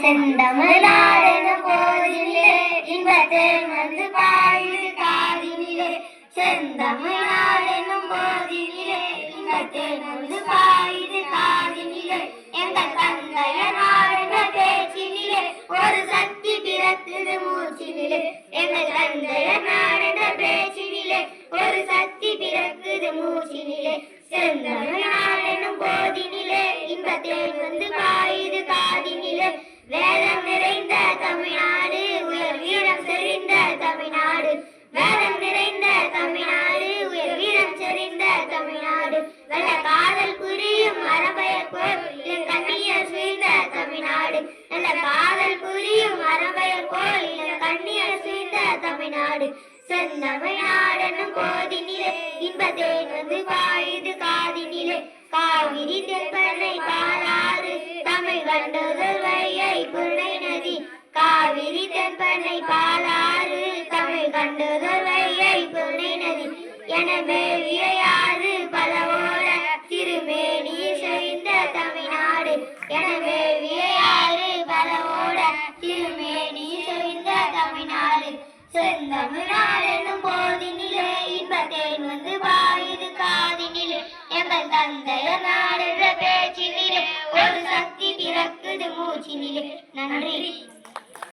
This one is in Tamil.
செந்தமிழ்நாடு போதிலே இன்பத்தேன் வந்து பாயுது காதினிலே செந்தமிழ்நாடு போதிலே இன்பத்தேன் வந்து பாயுது காதினிலே எங்கள் தந்தைய நாடுன்ற பேச்சினிலே ஒரு சக்தி பிறக்குது மூச்சினிலே எங்கள் தந்தைய நாடுன்ற பேச்சினிலே ஒரு சக்தி பிறக்குது மூச்சினிலே செந்தமிழ்நாடெனும் தமிழ்நாடு நல்ல காதல் புரியும் மரபயர் போல் இந்த கண்ணியர் சுய்ந்த தமிழ்நாடு. செந்தமிழ்நாடெனும் போதினிலே இன்பத்தேன் வந்து பாயுது காதினிலே. காவிரி தென்பனை பாலாறு தமிழ் கண்டதொரு வையை புனை நதி. காவிரி தென்பனை பாலாறு தமிழ் கண்டதொரு வையை புனை நதி. என விளையாது செந்தமிழ்நாடு என்னும் போதினிலே இன்பத்தேன் வந்து வாயுது காதினிலே. எங்கள் தந்தைய நாடுற பேச்சினிலே ஒரு சக்தி பிறக்குது மூச்சினிலே. நன்றி.